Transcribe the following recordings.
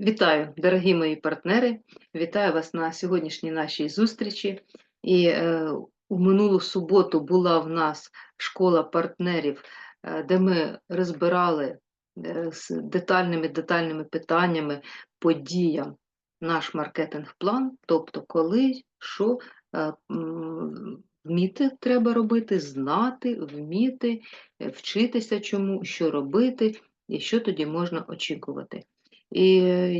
Вітаю, дорогі мої партнери! Вітаю вас на сьогоднішній нашій зустрічі. І е, у минулу суботу була в нас школа партнерів, е, де ми розбирали е, з детальними детальними питаннями подіям наш маркетинг-план, тобто коли, що е, вміти треба робити, знати, вміти, е, вчитися чому, що робити і що тоді можна очікувати. І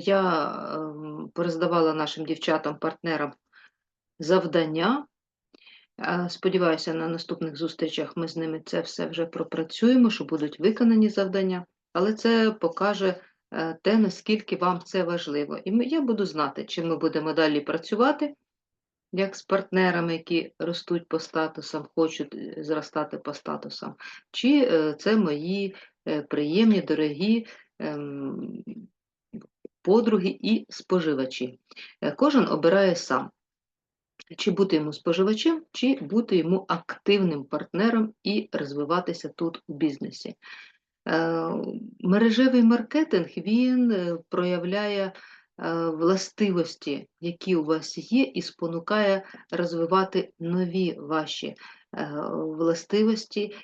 я ем, пороздавала нашим дівчатам-партнерам завдання. Е, Сподіваюся, на наступних зустрічах ми з ними це все вже пропрацюємо, що будуть виконані завдання, але це покаже е, те, наскільки вам це важливо. І я буду знати, чи ми будемо далі працювати, як з партнерами, які ростуть по статусам, хочуть е, зростати по статусам, чи е, це мої е, приємні, дорогі ем, подруги і споживачі. Е, Кожен обирає сам, чи бути йому споживачем, чи бути йому активним партнером і розвиватися тут у бізнесі. Е, Мережевий маркетинг він е, проявляє властивості, які у вас є, і спонукає розвивати нові ваші властивості,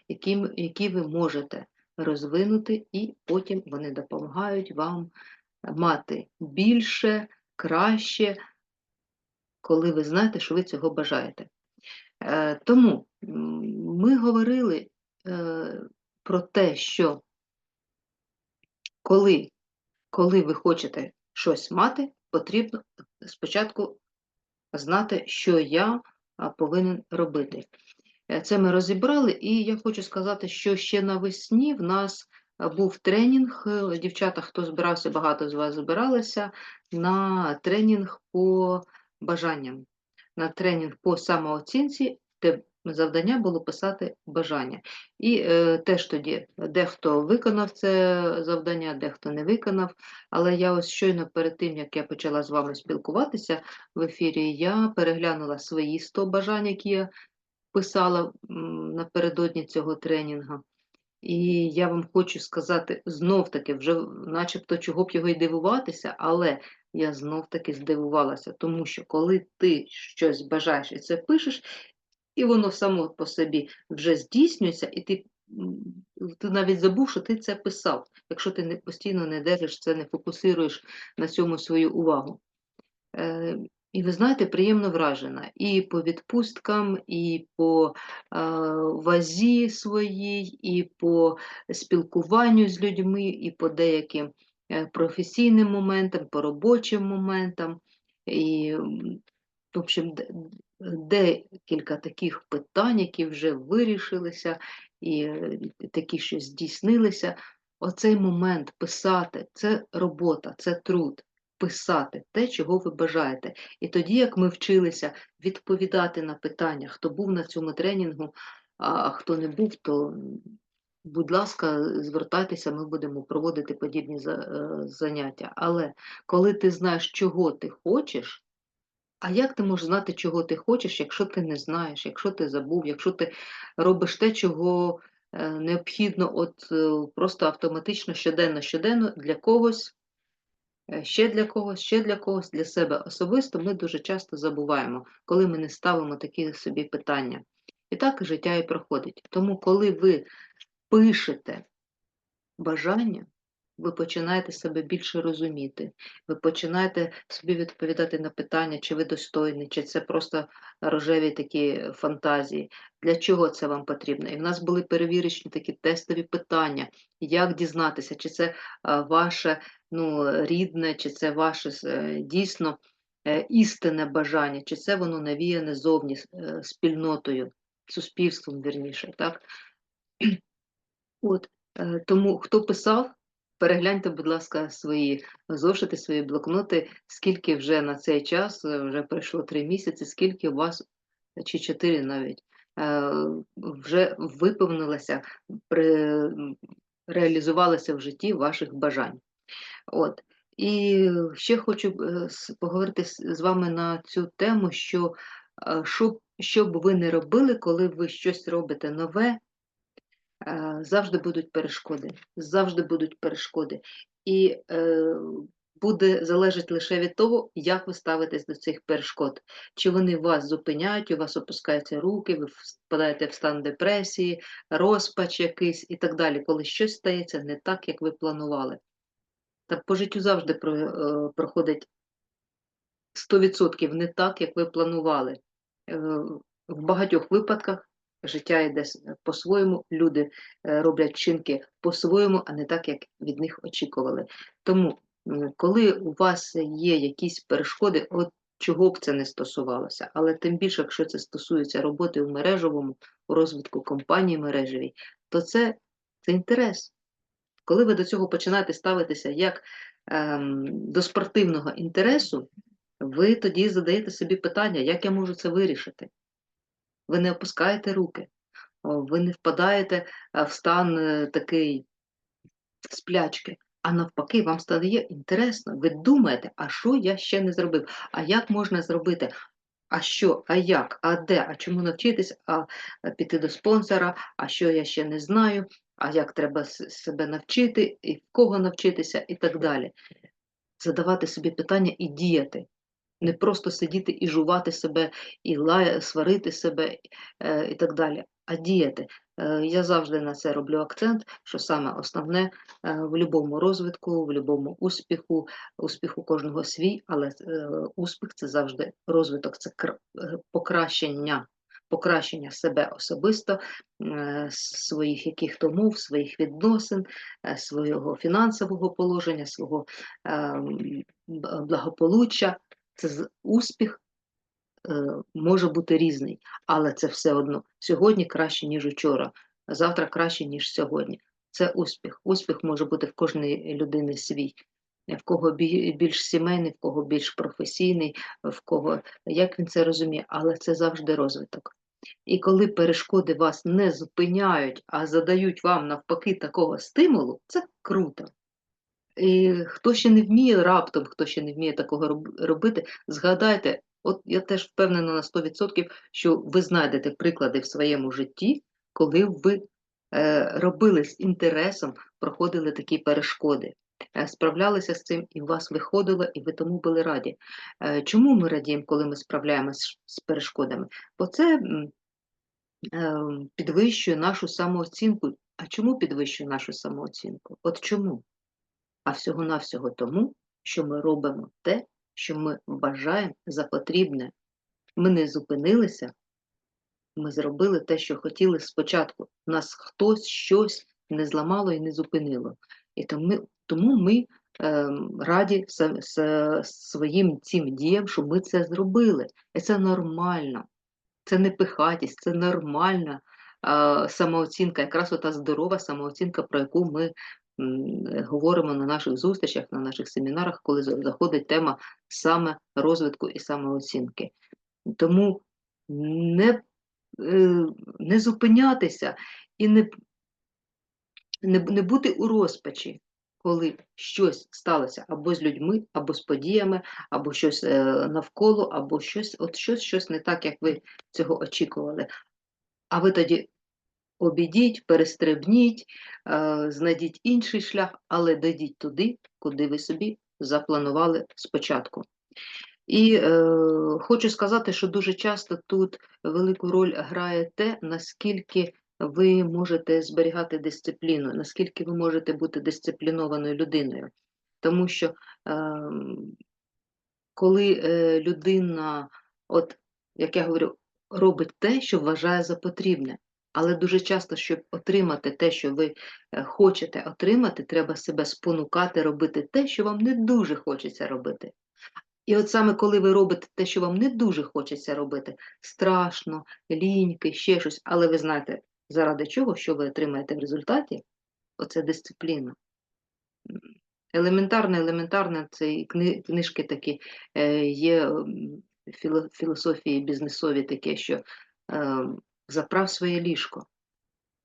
які ви можете розвинути, і потім вони допомагають вам мати більше, краще, коли ви знаєте, що ви цього бажаєте. Е, Тому ми говорили е, про те, що коли, коли ви хочете щось мати, потрібно спочатку знати, що я повинен робити. Е, Це ми розібрали, і я хочу сказати, що ще навесні в нас був тренінг. е, Дівчата, хто збирався, багато з вас збиралися на тренінг по бажанням, на тренінг по самооцінці, де завдання було писати бажання. І е, теж тоді дехто виконав це завдання, дехто не виконав. Але я ось щойно перед тим, як я почала з вами спілкуватися в ефірі, я переглянула свої 100 бажань, які я писала напередодні цього тренінгу. І я вам хочу сказати знов-таки, вже начебто чого б його й дивуватися, але я знов-таки здивувалася, тому що коли ти щось бажаєш і це пишеш, і воно само по собі вже здійснюється, і ти, ти навіть забув, що ти це писав, якщо ти не, постійно не держиш це, не фокусуєш на цьому свою увагу. Е, і ви знаєте, приємно вражена і по відпусткам, і по е, вазі своїй, і по спілкуванню з людьми, і по деяким е, професійним моментам, по робочим моментам. І, в общем, декілька таких питань, які вже вирішилися, і е, такі, що здійснилися. Оцей момент писати це робота, це труд писати те, чого ви бажаєте. І тоді, як ми вчилися відповідати на питання, хто був на цьому тренінгу, а хто не був, то, будь ласка, звертайтеся, ми будемо проводити подібні е, заняття. Але коли ти знаєш, чого ти хочеш, а як ти можеш знати, чого ти хочеш, якщо ти не знаєш, якщо ти забув, якщо ти робиш те, чого е, необхідно, от е, просто автоматично щоденно, щоденно для когось ще для когось, ще для когось, для себе особисто ми дуже часто забуваємо, коли ми не ставимо такі собі питання. І так життя і проходить. Тому, коли ви пишете бажання, ви починаєте себе більше розуміти, ви починаєте собі відповідати на питання, чи ви достойні, чи це просто рожеві такі фантазії. Для чого це вам потрібно? І в нас були перевірочні такі тестові питання, як дізнатися, чи це ваше ну, рідне, чи це ваше е, дійсно е, істинне бажання, чи це воно навіяне зовні е, спільнотою, суспільством, вірніше. Так? От, тому хто писав, перегляньте, будь ласка, свої зошити, свої блокноти, скільки вже на цей час, е, вже пройшло три місяці, скільки у вас, чи чотири навіть, е, вже виповнилося, реалізувалося в житті ваших бажань. От. І ще хочу е, поговорити з вами на цю тему, що е, що, що б ви не робили, коли ви щось робите нове, завжди будуть перешкоди. Завжди будуть перешкоди. І е, буде залежати лише від того, як ви ставитесь до цих перешкод. Чи вони вас зупиняють, у вас опускаються руки, ви впадаєте в стан депресії, розпач якийсь і так далі, коли щось стається не так, як ви планували. Так по життю завжди е, проходить 100% не так, як ви планували. Е, В багатьох випадках життя йде по-своєму, люди е, роблять вчинки по-своєму, а не так, як від них очікували. Тому, коли у вас є якісь перешкоди, от чого б це не стосувалося, але тим більше, якщо це стосується роботи у мережевому, у розвитку компанії мережевій, то це, це інтерес. Коли ви до цього починаєте ставитися як ем, до спортивного інтересу, ви тоді задаєте собі питання, як я можу це вирішити. Ви не опускаєте руки, ви не впадаєте е, в стан е, такий сплячки, а навпаки, вам стає інтересно. Ви думаєте, а що я ще не зробив? А як можна зробити? А що, а як, а де, а чому навчитись, а е, піти до спонсора, а що я ще не знаю, а як треба себе навчити, і в кого навчитися, і так далі. Задавати собі питання і діяти. Не просто сидіти і жувати себе, і лая, сварити себе е, і так далі, а діяти. Е, я завжди на це роблю акцент, що саме основне е, в будь-якому розвитку, в будь-якому успіху, успіху кожного свій, але успіх це завжди розвиток, це кр- покращення. Покращення себе особисто, своїх яких умов, своїх відносин, свого фінансового положення, свого ем, благополуччя. Це успіх е, може бути різний, але це все одно сьогодні краще, ніж учора, завтра краще, ніж сьогодні. Це успіх. Успіх може бути в кожної людини свій. В кого більш сімейний, в кого більш професійний, в кого як він це розуміє, але це завжди розвиток. І коли перешкоди вас не зупиняють, а задають вам навпаки такого стимулу, це круто. І хто ще не вміє раптом, хто ще не вміє такого робити, згадайте, от я теж впевнена на 100%, що ви знайдете приклади в своєму житті, коли ви е, робили з інтересом, проходили такі перешкоди, е, справлялися з цим, і у вас виходило, і ви тому були раді. Е, чому ми радіємо, коли ми справляємося з перешкодами? Бо це е, підвищує нашу самооцінку. А чому підвищує нашу самооцінку? От чому? А всього-навсього тому, що ми робимо те, що ми вважаємо за потрібне. Ми не зупинилися, ми зробили те, що хотіли спочатку. Нас хтось щось не зламало і не зупинило. І тому, тому ми ем, раді са- са- своїм цим діям, що ми це зробили. І це нормально. Це не пихатість, це нормальна а, самооцінка, якраз ота здорова самооцінка, про яку ми говоримо на наших зустрічах, на наших семінарах, коли заходить тема саме розвитку і самооцінки. Тому не, е, не зупинятися і не, не, не бути у розпачі, коли щось сталося або з людьми, або з подіями, або щось е, навколо, або щось, от щось, щось не так, як ви цього очікували. А ви тоді обійдіть, перестрибніть, е, знайдіть інший шлях, але дійдіть туди, куди ви собі запланували спочатку. І е, хочу сказати, що дуже часто тут велику роль грає те, наскільки ви можете зберігати дисципліну, наскільки ви можете бути дисциплінованою людиною. Тому що ем, коли е, людина, от як я говорю, робить те, що вважає за потрібне, але дуже часто, щоб отримати те, що ви е, хочете отримати, треба себе спонукати робити те, що вам не дуже хочеться робити. І от саме коли ви робите те, що вам не дуже хочеться робити, страшно, ліньки, ще щось, але ви знаєте, заради чого, що ви отримаєте в результаті, оце дисципліна. М, Елементарне, елементарне, це і кни- книжки такі е, є філософії бізнесові таке, що е, заправ своє ліжко.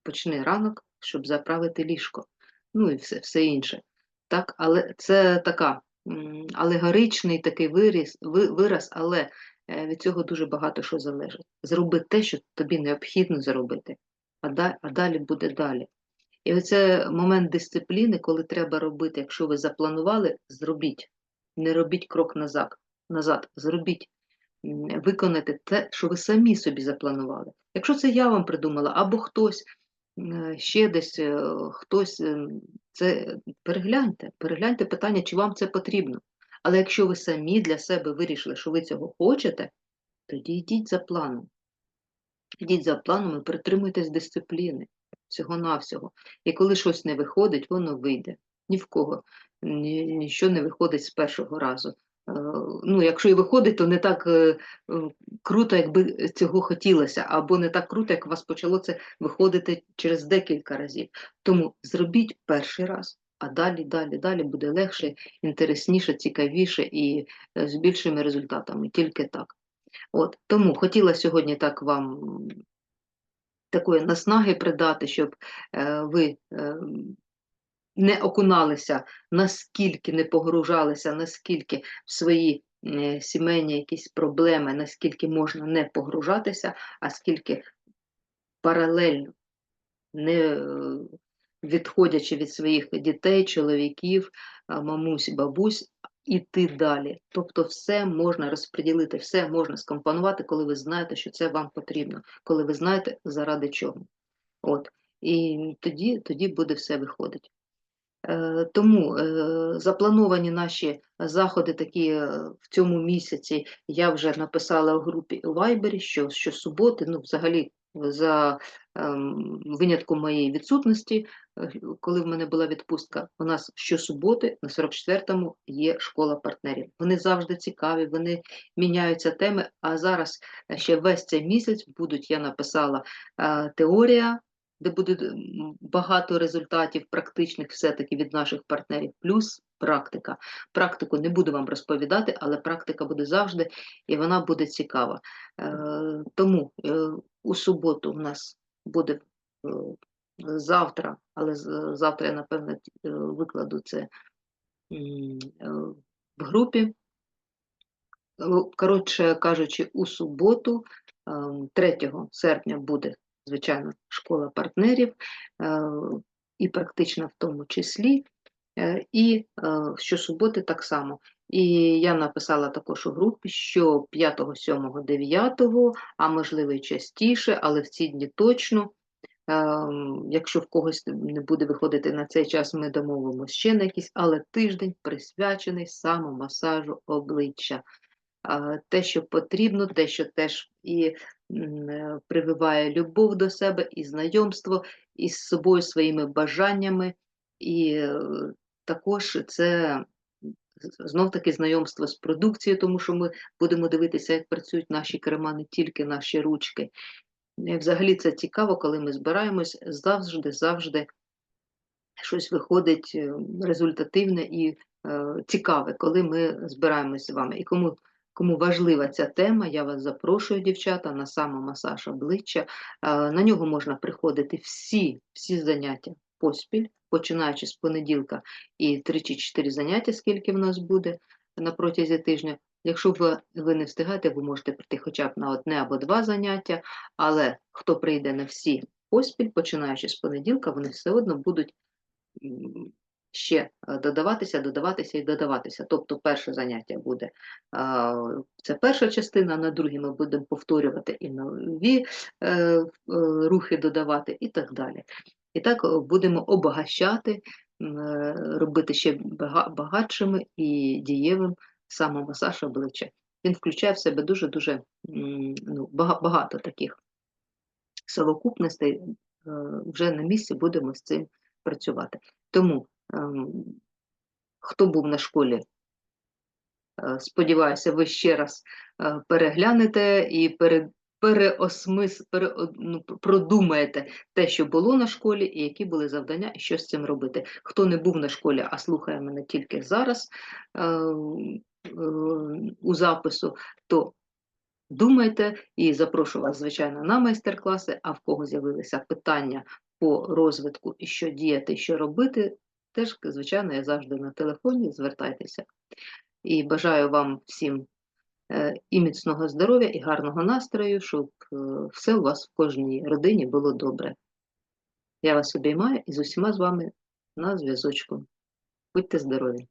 Почни ранок, щоб заправити ліжко. Ну і все, все інше. Так, але це така алегоричний такий виріз, вираз, але е, від цього дуже багато що залежить. Зроби те, що тобі необхідно зробити, а, да, а далі буде далі. І оце момент дисципліни, коли треба робити, якщо ви запланували, зробіть. Не робіть крок назад, назад. зробіть, виконайте те, що ви самі собі запланували. Якщо це я вам придумала, або хтось ще десь, е, хтось, ем, це перегляньте, перегляньте питання, чи вам це потрібно. Але якщо ви самі для себе вирішили, що ви цього хочете, тоді йдіть за планом. Йдіть за планом і притримуйтесь дисципліни всього-навсього. І коли щось не виходить, воно вийде. Ні в кого ні, нічого не виходить з першого разу. Е, Ну, якщо і виходить, то не так е, е, круто, якби цього хотілося, або не так круто, як у вас почало це виходити через декілька разів. Тому зробіть перший раз, а далі, далі, далі буде легше, інтересніше, цікавіше і з більшими результатами. Тільки так. От, тому хотіла сьогодні так вам такої наснаги придати, щоб е, ви е, не окуналися, наскільки не погружалися, наскільки в свої е, сімейні якісь проблеми, наскільки можна не погружатися, а скільки паралельно, не е, відходячи від своїх дітей, чоловіків, мамусь, бабусь, іти далі. Тобто все можна розподілити, все можна скомпонувати, коли ви знаєте, що це вам потрібно, коли ви знаєте, заради чого. От. І тоді, тоді буде все виходить. Е, Тому е, заплановані наші заходи такі е, в цьому місяці. Я вже написала у групі у Viber, що щосуботи, ну взагалі за ем, винятком моєї відсутності, коли в мене була відпустка, у нас щосуботи на 44-му є школа партнерів. Вони завжди цікаві, вони міняються теми. А зараз ще весь цей місяць будуть, я написала теорія де буде багато результатів практичних все-таки від наших партнерів, плюс практика. Практику не буду вам розповідати, але практика буде завжди і вона буде цікава. Е, Тому е, у суботу в нас буде е, завтра, але завтра я, напевно, е, викладу це е, в групі. Е, Коротше кажучи, у суботу, ем, 3 серпня буде, звичайно, школа партнерів, е, і практична в тому числі, е, і е, щосуботи так само. І я написала також у групі, що 5, 7, 9, а можливо і частіше, але в ці дні точно. Якщо в когось не буде виходити на цей час, ми домовимося ще на якийсь, але тиждень присвячений самомасажу обличчя. Те, що потрібно, те, що теж і прививає любов до себе, і знайомство із собою, своїми бажаннями, і е, також це знов таки знайомство з продукцією, тому що ми будемо дивитися, як працюють наші крема, не тільки наші ручки. І Взагалі це цікаво, коли ми збираємось завжди, завжди щось виходить е, результативне і е, цікаве, коли ми збираємось з вами. І кому, кому важлива ця тема, я вас запрошую, дівчата, на самомасаж обличчя. Е, на нього можна приходити всі, всі заняття поспіль, починаючи з понеділка і 3 чи 4 заняття, скільки в нас буде на протязі тижня. Якщо ви, ви не встигаєте, ви можете прийти хоча б на одне або два заняття, але хто прийде на всі поспіль, починаючи з понеділка, вони все одно будуть ще е, додаватися, додаватися і додаватися. Тобто перше заняття буде це перша частина, на другій ми будемо повторювати і нові е, е, рухи додавати, і так далі. І так е, будемо обогащати, е, робити ще бага- багатшими і дієвим самомасаж обличчя. Він включає в себе дуже-дуже ну, багато таких совокупностей. е, Вже на місці будемо з цим працювати. Тому, хто був на школі, е, сподіваюся, ви ще раз е, переглянете і пере, переосмис, пере, ну, продумаєте те, що було на школі, і які були завдання, і що з цим робити. Хто не був на школі, а слухає мене тільки зараз е, е, у запису, то думайте і запрошую вас, звичайно, на майстер-класи, а в кого з'явилися питання по розвитку і що діяти, що робити, теж, звичайно, я завжди на телефоні, звертайтеся. І бажаю вам всім е, і міцного здоров'я, і гарного настрою, щоб е, все у вас в кожній родині було добре. Я вас обіймаю і з усіма з вами на зв'язочку. Будьте здорові!